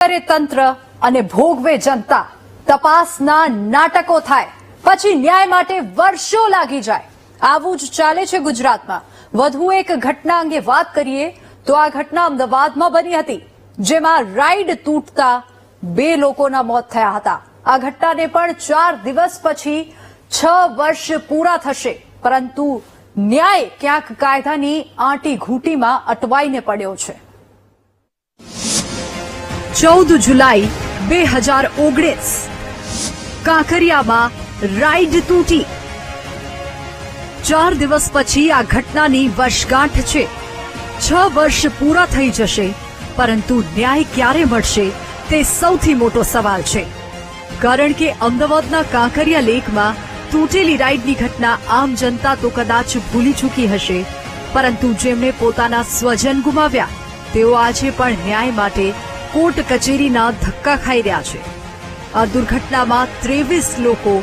કરે તંત્ર અને ભોગવે જનતા તપાસના નાટકો થાય. પછી ન્યાય માટે વર્ષો લાગી જાય. આવું જ ચાલે છે ગુજરાતમાં. વધુ એક ઘટના અંગે વાત કરીએ તો આ ઘટના અમદાવાદમાં બની હતી, જેમાં રાઈડ તૂટતા બે લોકોના મોત થયા હતા. આ ઘટનાને પણ ચાર દિવસ પછી છ વર્ષ પૂરા થશે. પરંતુ ન્યાય ક્યાંક કાયદાની આંટી ઘૂંટીમાં અટવાઈને પડ્યો છે. ચૌદ જુલાઈ બે હજાર ઓગણીસ. કાંકરિયામાં રાઈડ તૂટી. ચાર દિવસ પછી આ ઘટનાની વર્ષગાંઠ છે. છ વર્ષ પૂરા થઈ જશે, પરંતુ ન્યાય ક્યારે મળશે તે સૌથી મોટો સવાલ છે. કારણ કે અમદાવાદના કાંકરિયા લેકમાં તૂટેલી રાઈડની ઘટના આમ જનતા તો કદાચ ભૂલી ચૂકી હશે, પરંતુ જેમણે પોતાના સ્વજન ગુમાવ્યા, તેઓ આજે પણ ન્યાય માટે કોર્ટ કચેરીના ધક્કા ખાઈ રહ્યા છે. આ દુર્ઘટનામાં ત્રેવીસ લોકો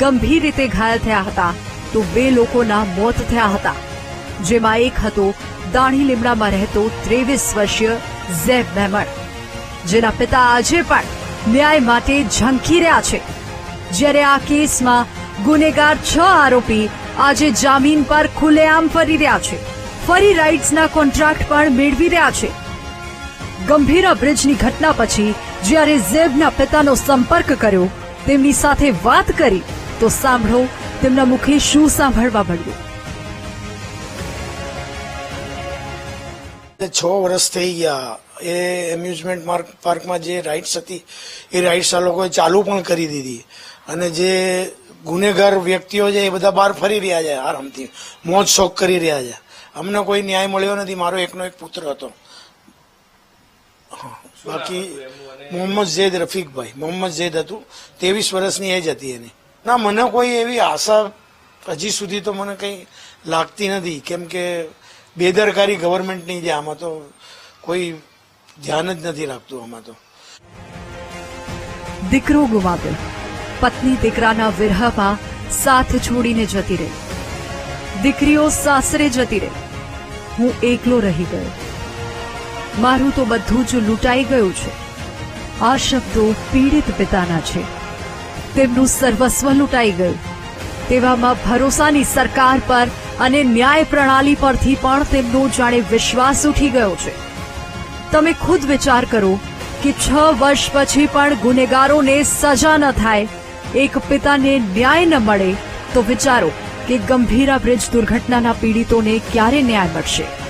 ગંભીર રીતે ઘાયલ થયા હતા તો બે લોકોના મોત થયા હતા. જેમાં એક હતો દાણી લીમડામાં રહેતો ત્રેવીસ વર્ષીય ઝેબ મહેમણ જેના પિતા આજે પણ ન્યાય માટે ઝંખી રહ્યા છે. જ્યારે આ કેસમાં ગુનેગાર છ આરોપી આજે જામીન પર ખુલ્લેઆમ ફરી રહ્યા છે. ફરી રાઇટ્સના કોન્ટ્રાક્ટ પણ મેળવી રહ્યા છે. ગંભીરા બ્રિજની ઘટના પછી જ્યારે ઝેબના પિતાનો સંપર્ક કર્યો, તેમની સાથે વાત કરી, તો સાંભળો, તેમના મુખે શું સાંભળવા મળ્યું. છ વર્ષ થઈ ગયા. એ એમ્યુઝમેન્ટ પાર્ક પાર્કમાં જે રાઇડ્સ હતી, એ રાઇડ્સ આ લોકોએ ચાલુ પણ કરી દીધી. અને જે ગુનેગાર વ્યક્તિઓ છે, એ બધા બહાર ફરી રહ્યા છે, આરામથી. મોજ શોખ કરી રહ્યા છે. અમને કોઈ ન્યાય મળ્યો નથી. મારો એકનો એક પુત્ર હતો. બાકી મોહમ્મદ ઝેદ રફીકભાઈ, મોહમ્મદ ઝેદ હતું. ત્રેવીસ વર્ષની એજ હતી એની. ના, મને કોઈ એવી આશા હજી સુધી તો મને કંઈ લાગતી નથી. કેમ કે બેદરકારી ગવર્મેન્ટની જે આમાં તો કોઈ ધ્યાન જ નથી રાખતું આમાં તો. દીકરો ગુમાવ્યો. પત્ની દીકરાના વિરહમાં સાથ છોડીને જતી રહી. દીકરીઓ સાસરે જતી રહી. હું એકલો રહી ગયો. મારું તો બધું જ લૂંટાઈ ગયું છે. આ શબ્દો પીડિત પિતાના છે. તેમનું સર્વસ્વ લૂંટાઈ ગયું. તેવામાં ભરોસાની સરકાર પર અને ન્યાય પ્રણાલી પરથી પણ તેમનો જાણે વિશ્વાસ ઉઠી ગયો છે. તમે ખુદ વિચાર કરો કે છ વર્ષ પછી પણ ગુનેગારોને સજા ન થાય, એક પિતાને ન્યાય ન મળે, તો વિચારો કે ગંભીરા બ્રિજ દુર્ઘટનાના પીડિતોને ક્યારે ન્યાય મળશે?